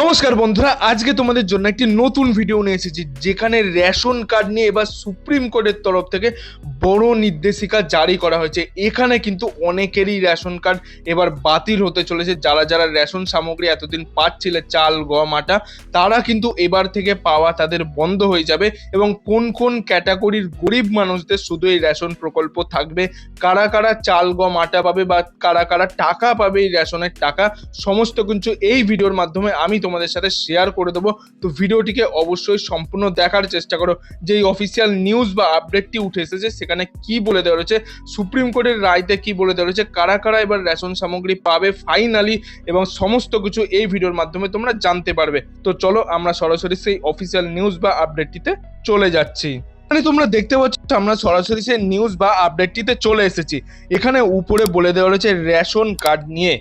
নমস্কার বন্ধুরা, আজকে তোমাদের জন্য একটি নতুন ভিডিও নিয়ে এসেছি, যেখানে রেশন কার্ড নিয়ে এবার সুপ্রিম কোর্টের তরফ থেকে বড় নির্দেশিকা জারি করা হয়েছে। এখানে কিন্তু অনেকেরই রেশন কার্ড এবার বাতিল হতে চলেছে। যারা যারা রেশন সামগ্রী এতদিন পাচ্ছিল, চাল, গম, আটা, তারা কিন্তু এবার থেকে পাওয়া তাদের বন্ধ হয়ে যাবে এবং কোন কোন ক্যাটাগরির গরিব মানুষদের শুধু এই রেশন প্রকল্প থাকবে? কারা কারা চাল, গম, আটা পাবে বা কারা কারা টাকা পাবে এই রেশনের টাকা? সমস্ত কিছু এই ভিডিওর মাধ্যমে আমি তোমাদের সাথে শেয়ার করে দেবো। তো ভিডিওটিকে অবশ্যই সম্পূর্ণ দেখার চেষ্টা করো। যে এই অফিসিয়াল নিউজ বা আপডেটটি উঠে এসেছে, সেখানে কি বলে দেওয়া রয়েছে, সুপ্রিম কোর্টের রায়তে কি বলে দেওয়া রয়েছে, কারা কারা এবার রেশন সামগ্রী পাবে ফাইনালি এবং সমস্ত কিছু এই ভিডিওর মাধ্যমে তোমরা জানতে পারবে। তো চলো আমরা সরাসরি সেই অফিসিয়াল নিউজ বা আপডেটটিতে চলে যাচ্ছি। মানে তোমরা দেখতে পাচ্ছ, আমরা সরাসরি সেই নিউজ বা আপডেটটিতে চলে এসেছি। এখানে উপরে বলে দেওয়া রয়েছে রেশন কার্ড নিয়ে।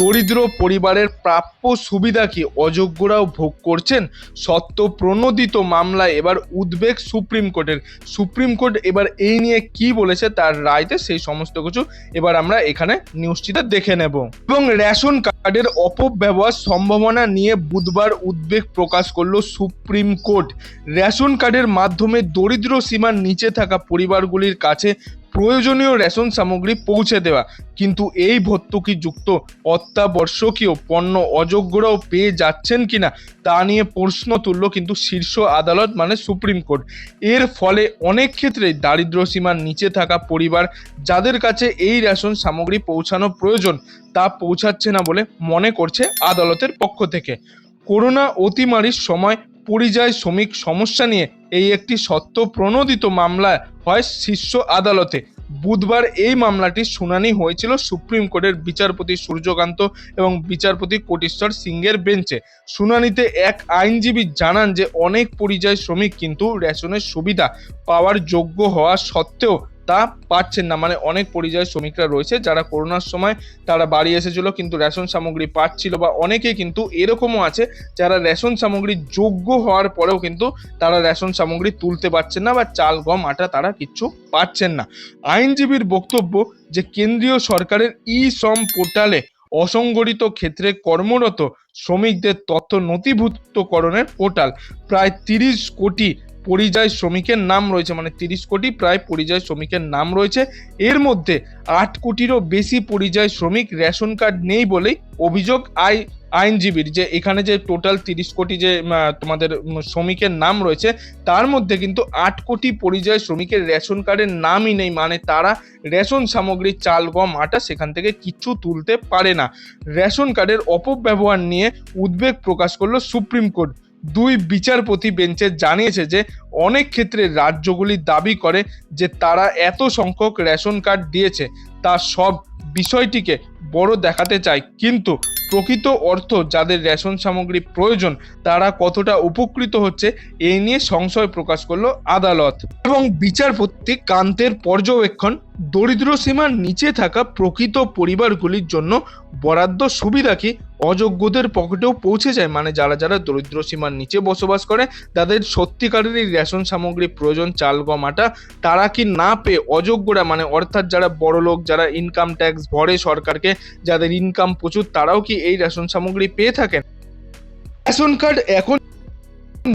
দরিদ্র পরিবারের প্রাপ্য সুবিধা কি অযোগ্যরাও ভোগ করছেন? সত্য প্রণোদিত মামলায় এবার উদ্বেগ সুপ্রিম কোর্টের। সুপ্রিম কোর্ট এবার এই নিয়ে কি বলেছে তার রায়তে সেই সমস্ত কিছু এবার আমরা এখানে নিউজটিতে দেখে নেব। এবং রেশন কার্ডের অপব্যবহার সম্ভাবনা নিয়ে বুধবার উদ্বেগ প্রকাশ করল সুপ্রিম কোর্ট। রেশন কার্ডের মাধ্যমে দরিদ্র সীমার নিচে থাকা পরিবারগুলির কাছে প্রয়োজনীয় রেশন সামগ্রী পৌঁছে দেওয়া। কিন্তু এই ভর্তুকিযুক্ত অত্যাবশ্যকীয় পণ্য অযোগ্যরাও পেয়ে যাচ্ছেন কিনা তা নিয়ে প্রশ্ন তুলল কিন্তু শীর্ষ আদালত মানে সুপ্রিম কোর্ট। এর ফলে অনেক ক্ষেত্রেই দারিদ্র সীমার নিচে থাকা পরিবার যাদের কাছে এই রেশন সামগ্রী পৌঁছানো প্রয়োজন তা পৌঁছাচ্ছে না বলে মনে করছে আদালতের পক্ষ থেকে। করোনা অতিমারির সময় পরিযায়ী শ্রমিক সমস্যা নিয়ে এই একটি সত্য প্রণোদিত মামলা হয় শীর্ষ আদালতে। বুধবার এই মামলাটির শুনানি হয়েছিল সুপ্রিম কোর্টের বিচারপতি সূর্যকান্ত এবং বিচারপতি কোটেশ্বর সিংয়ের বেঞ্চে। শুনানিতে এক আইনজীবী জানান যে, অনেক পরিযায়ী শ্রমিক কিন্তু রেশনের সুবিধা পাওয়ার যোগ্য হওয়া সত্ত্বেও তা পাচ্ছেন না। মানে অনেক পরিযায়ী শ্রমিকরা রয়েছে যারা করোনার সময় তারা বাড়ি এসেছিল কিন্তু রেশন সামগ্রী পাচ্ছিল বা অনেকে কিন্তু এরকমও আছে যারা রেশন সামগ্রী যোগ্য হওয়ার পরেও কিন্তু তারা রেশন সামগ্রী তুলতে পারছেন না বা চাল, গম, আটা তারা কিচ্ছু পাচ্ছেন না। আইনজীবীর বক্তব্য যে কেন্দ্রীয় সরকারের ই শ্রম পোর্টালে অসংগঠিত ক্ষেত্রে কর্মরত শ্রমিকদের তথ্য নথিভুক্তকরণের পোর্টাল প্রায় তিরিশ কোটি পরিযায়ী শ্রমিকের নাম রয়েছে মানে তিরিশ কোটি প্রায় পরিযায়ী শ্রমিকের নাম রয়েছে। এর মধ্যে আট কোটিরও বেশি পরিযায়ী শ্রমিক রেশন কার্ড নেই বলেই অভিযোগ আই আইনজীবীর, যে এখানে যে টোটাল তিরিশ কোটি যে তোমাদের শ্রমিকের নাম রয়েছে, তার মধ্যে কিন্তু আট কোটি পরিযায়ী শ্রমিকের রেশন কার্ডের নামই নেই মানে তারা রেশন সামগ্রী চাল, গম, আটা সেখান থেকে কিচ্ছু তুলতে পারে না। রেশন কার্ডের অপব্যবহার নিয়ে উদ্বেগ প্রকাশ করল সুপ্রিম কোর্ট। দুই বিচারপতি বেঞ্চে জানিয়েছে যে অনেক ক্ষেত্রে রাজ্যগুলি দাবি করে যে তারা এত সংখ্যক রেশন কার্ড দিয়েছে, তা সব বিষয়টিকে বড় দেখাতে চায়। কিন্তু প্রকৃত অর্থ যাদের রেশন সামগ্রী প্রয়োজন, তারা কতটা উপকৃত হচ্ছে এই নিয়ে সংশয় প্রকাশ করল আদালত। এবং বিচারপতি কান্তের পর্যবেক্ষণ দরিদ্র সীমার নিচে থাকা প্রকৃত পরিবারগুলির জন্য বরাদ্দ সুবিধা কি? অযোগ্যদের পকেটেও পৌঁছে যায় মানে যারা যারা দরিদ্র সীমার নিচে বসবাস করে, তাদের সত্যিকারের এই রেশন সামগ্রী, প্রয়োজন, চাল, গম, আটা, তারা কি না পেয়ে অযোগ্যরা? মানে অর্থাৎ যারা বড় লোক, যারা ইনকাম ট্যাক্স ভরে সরকারকে, যাদের ইনকাম প্রচুর, তারাও কি এই রেশন সামগ্রী পেয়ে থাকেন? রেশন কার্ড এখন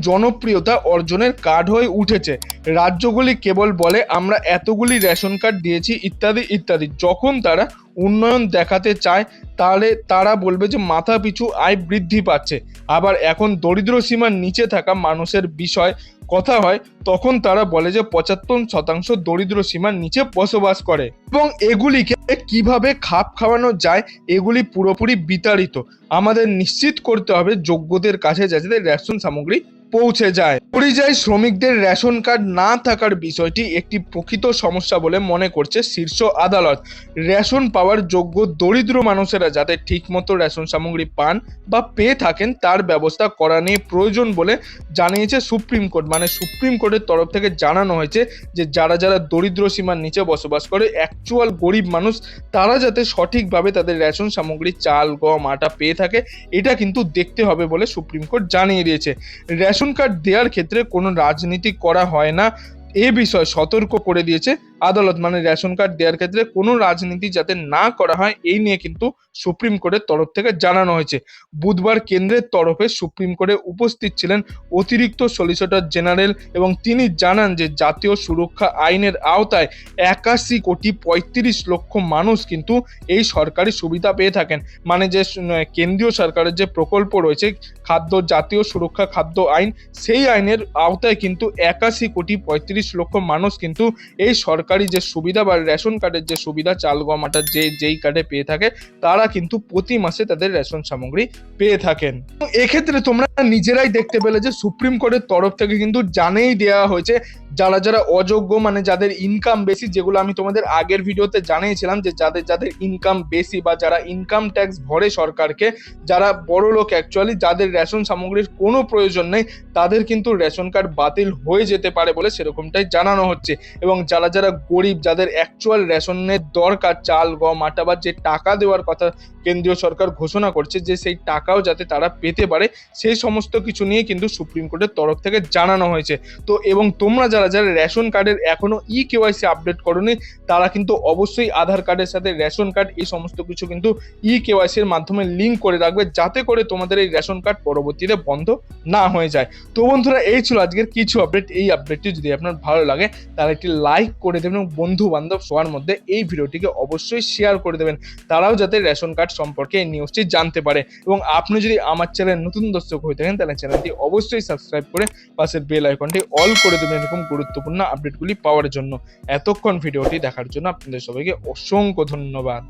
জনপ্রিয়তা অর্জনের কার্ড হয়ে উঠেছে। রাজ্যগুলি কেবল বলে, আমরা এতগুলি রেশন কার্ড দিয়েছি, ইত্যাদি ইত্যাদি। যখন তারা উন্নয়ন দেখাতে চায়, তাহলে তারা বলবে যে মাথা পিছু আয় বৃদ্ধি পাচ্ছে। আবার এখন দরিদ্র সীমার নিচে থাকা মানুষের বিষয় কথা হয়, তখন তারা বলে যে পঁচাত্তর শতাংশ দরিদ্র সীমার নিচে বসবাস করে। এবং এগুলিকে কীভাবে খাপ খাওয়ানো যায়, এগুলি পুরোপুরি বিতাড়িত। আমাদের নিশ্চিত করতে হবে, যোগ্যদের কাছে যাতে রেশন সামগ্রী পৌঁছে যায়। পরিযায়ী শ্রমিকদের রেশন কার্ড না থাকার বিষয়টি একটি প্রকৃত সমস্যা বলে মনে করছে শীর্ষ আদালত। রেশন পাওয়ার যোগ্য দরিদ্র মানুষেরা যাতে ঠিকমতো রেশন সামগ্রী পান বা পেয়ে থাকেন, তার ব্যবস্থা করা নিয়ে প্রয়োজন বলে জানিয়েছে সুপ্রিম কোর্ট। মানে সুপ্রিম কোর্টের তরফ থেকে জানানো হয়েছে যে, যারা যারা দরিদ্র সীমার নিচে বসবাস করে অ্যাকচুয়াল গরিব মানুষ, তারা যাতে সঠিকভাবে তাদের রেশন সামগ্রী, চাল, গম, আটা পেয়ে থাকে, এটা কিন্তু দেখতে হবে বলে সুপ্রিম কোর্ট জানিয়ে দিয়েছে। রেশন কার্ড দেওয়ার ক্ষেত্রে কোনো রাজনীতি করা হয় না। এ বিষয়ে সতর্ক করে দিয়েছে আদালত মানে রেশন কার্ড দেওয়ার ক্ষেত্রে কোনো রাজনীতি যাতে না করা হয়, এই নিয়ে কিন্তু সুপ্রিম কোর্টের তরফ থেকে জানানো হয়েছে। বুধবার কেন্দ্রের তরফে সুপ্রিম কোর্টে উপস্থিত ছিলেন অতিরিক্ত সলিসিটর জেনারেল এবং তিনি জানান যে জাতীয় সুরক্ষা আইনের আওতায় একাশি কোটি পঁয়ত্রিশ লক্ষ মানুষ কিন্তু এই সরকারি সুবিধা পেয়ে থাকেন। মানে যে কেন্দ্রীয় সরকারের যে প্রকল্প রয়েছে, খাদ্য, জাতীয় সুরক্ষা খাদ্য আইন, সেই আইনের আওতায় কিন্তু একাশি কোটি পঁয়ত্রিশ লক্ষ মানুষ কিন্তু এই সরকারি যে সুবিধা বা রেশন কার্ডের যে সুবিধা চাল, গম, আটার যে, যেই কার্ডে পেয়ে থাকে, তারা কিন্তু প্রতি মাসে তাদের রেশন সামগ্রী পেয়ে থাকেন। এক্ষেত্রে তোমরা নিজেরাই দেখতে পেলে যে সুপ্রিম কোর্টের তরফ থেকে কিন্তু জানেই দেওয়া হয়েছে যারা যারা অযোগ্য মানে যাদের ইনকাম বেশি, যেগুলো আমি তোমাদের আগের ভিডিওতে জানিয়েছিলাম যে যাদের যাদের ইনকাম বেশি বা যারা ইনকাম ট্যাক্স ভরে সরকারকে, যারা বড় লোক অ্যাকচুয়ালি যাদের রেশন সামগ্রীর কোনো প্রয়োজন নেই, তাদের কিন্তু রেশন কার্ড বাতিল হয়ে যেতে পারে বলে সেরকমটাই জানানো হচ্ছে। এবং যারা যারা গরিব, যাদের অ্যাকচুয়াল রেশনের দরকার, চাল, গম, আটা বা যে টাকা দেওয়ার কথা কেন্দ্রীয় সরকার ঘোষণা করছে যে সেই টাকাও যাতে তারা পেতে পারে, সেই সমস্ত কিছু নিয়ে কিন্তু সুপ্রিম কোর্টের তরফ থেকে জানানো হয়েছে। তো এবং তোমরা যারা যারা রেশন কার্ডের এখনও ই কেওয়াইসি আপডেট করোনি, তারা কিন্তু অবশ্যই আধার কার্ডের সাথে রেশন কার্ড, এই সমস্ত কিছু কিন্তু ই কেওয়াইসির মাধ্যমে লিঙ্ক করে রাখবে, যাতে করে তোমাদের এই রেশন কার্ড পরবর্তীতে বন্ধ না হয়ে যায়। তো বন্ধুরা, এই ছিল আজকের কিছু আপডেট এই আপডেটটি যদি আপনার ভালো লাগে, তাহলে একটি লাইক করে দেবেন এবং বন্ধু বান্ধব সবার মধ্যে এই ভিডিওটিকে অবশ্যই শেয়ার করে দেবেন। তারাও যাতে রেশন কার্ড সম্পর্কে এই নিউজটি জানতে পারে। এবং আপনি যদি আমার চ্যানেল নতুন দর্শক হয়ে থাকেন, তাহলে চ্যানেলটি অবশ্যই সাবস্ক্রাইব করে পাশের বেল আইকনটি অল করে দেবেন, এরকম গুরুত্বপূর্ণ আপডেটগুলি পাওয়ার জন্য। এতক্ষণ ভিডিওটি দেখার জন্য আপনাদের সবাইকে অসংখ্য ধন্যবাদ।